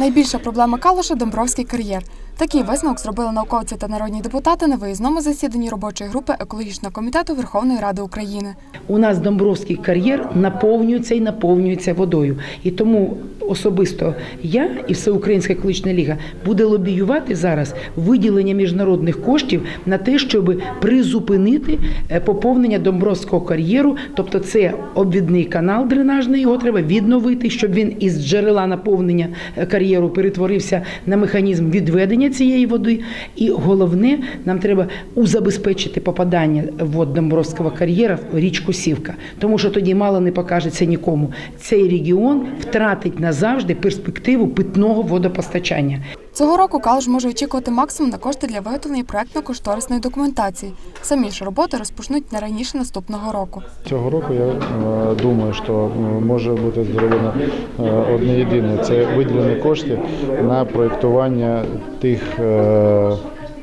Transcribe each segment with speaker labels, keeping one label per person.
Speaker 1: Найбільша проблема Калуша – Домбровський кар'єр. Такий висновок зробили науковці та народні депутати на виїзному засіданні робочої групи екологічного комітету Верховної Ради України.
Speaker 2: У нас Домбровський кар'єр наповнюється і наповнюється водою. І тому особисто я і Всеукраїнська екологічна ліга буде лобіювати зараз виділення міжнародних коштів на те, щоб призупинити е, поповнення Домбровського кар'єру. Тобто це обвідний канал дренажний, його треба відновити, щоб він із джерела наповнення е, кар'єру перетворився на механізм відведення цієї води. І головне, нам треба узабезпечити попадання вод Домбровського кар'єра в річку Сівка, тому що тоді мало не покажеться нікому. Цей регіон втратить назавжди перспективу питного водопостачання.
Speaker 1: Цього року Калуш може очікувати максимум на кошти для виготовлення проектно-кошторисної документації. Самі ж роботи розпочнуть не раніше наступного року.
Speaker 3: Цього року я е, думаю, що е, може бути зроблено е, одне єдине це виділені кошти на проєктування тих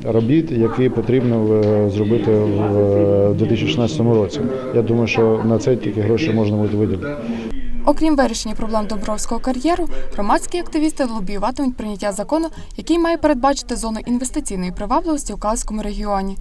Speaker 3: робіт, які потрібно зробити в е, 2016 році. Я думаю, що на це тільки гроші можна буде виділити.
Speaker 1: Окрім вирішення проблем Добровського кар'єру, громадські активісти лобіюватимуть прийняття закону, який має передбачити зону інвестиційної привабливості у Калузькому регіоні.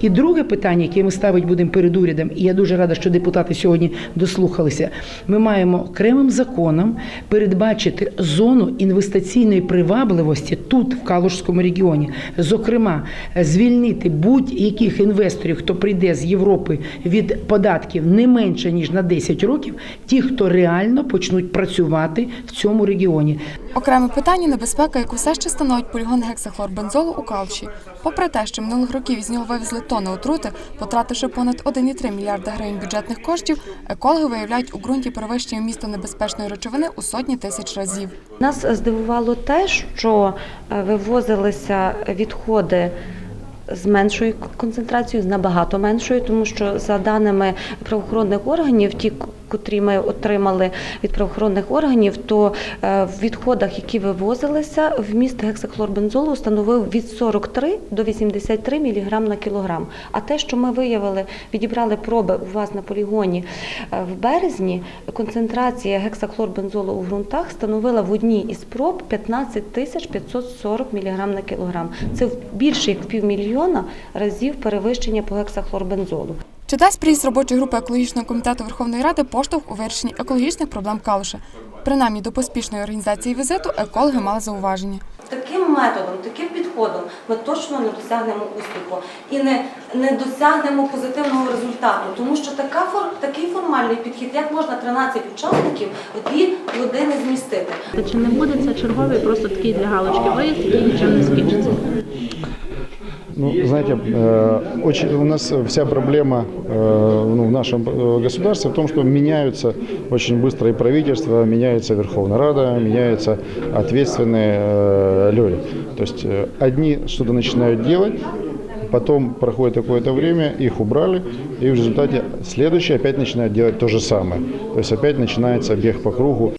Speaker 2: І друге питання, яке ми ставити будемо перед урядом, і я дуже рада, що депутати сьогодні дослухалися. Ми маємо окремим законом передбачити зону інвестиційної привабливості тут, в Калужському регіоні. Зокрема, звільнити будь-яких інвесторів, хто прийде з Європи від податків не менше ніж на 10 років, ті, хто реально почнуть працювати в цьому регіоні.
Speaker 1: Окреме питання небезпека, яку все ще становить полігон гексахлорбензолу у Калуші. Попри те, що минулих років із нього вивезли тони отрути, потративши понад 1,3 мільярда гривень бюджетних коштів, екологи виявляють у ґрунті перевищення вмісту небезпечної речовини у сотні тисяч разів.
Speaker 4: Нас здивувало те, що е, вивозилися відходи з меншою концентрацією, з набагато меншою, тому що за даними правоохоронних органів, ті, котрі ми отримали від правоохоронних органів, то е, в відходах, які вивозилися, вміст гексахлорбензолу становив від 43 до 83 мг на кілограм. А те, що ми виявили, відібрали проби у вас на полігоні е, в березні, концентрація гексахлорбензолу у ґрунтах становила в одній із проб 15 тисяч 540 мг на кілограм. Це більше як півмільйона разів перевищення по гексахлорбензолу.
Speaker 1: Чи дасть приїзд робочої групи екологічного комітету Верховної Ради поштовх у вирішенні екологічних проблем Калуша? Принаймні до поспішної організації візиту екологи мали зауваження.
Speaker 4: Таким методом, таким підходом ми точно не досягнемо успіху і не, не досягнемо позитивного результату, тому що така фор, такий формальний підхід, як можна 13 учасників в дві години змістити.
Speaker 5: Чи не буде це черговий просто такий для галочки виїзд, який нічим не скінчиться?
Speaker 3: Ну, знаете, э, очень, у нас вся проблема э, ну, в нашем э, государстве в том, что меняются очень быстро и правительство, меняется Верховная Рада, меняются ответственные э, люди. То есть э, одни что-то начинают делать, потом проходит какое-то время, их убрали, и в результате следующие опять начинают делать то же самое. То есть опять начинается бег по кругу.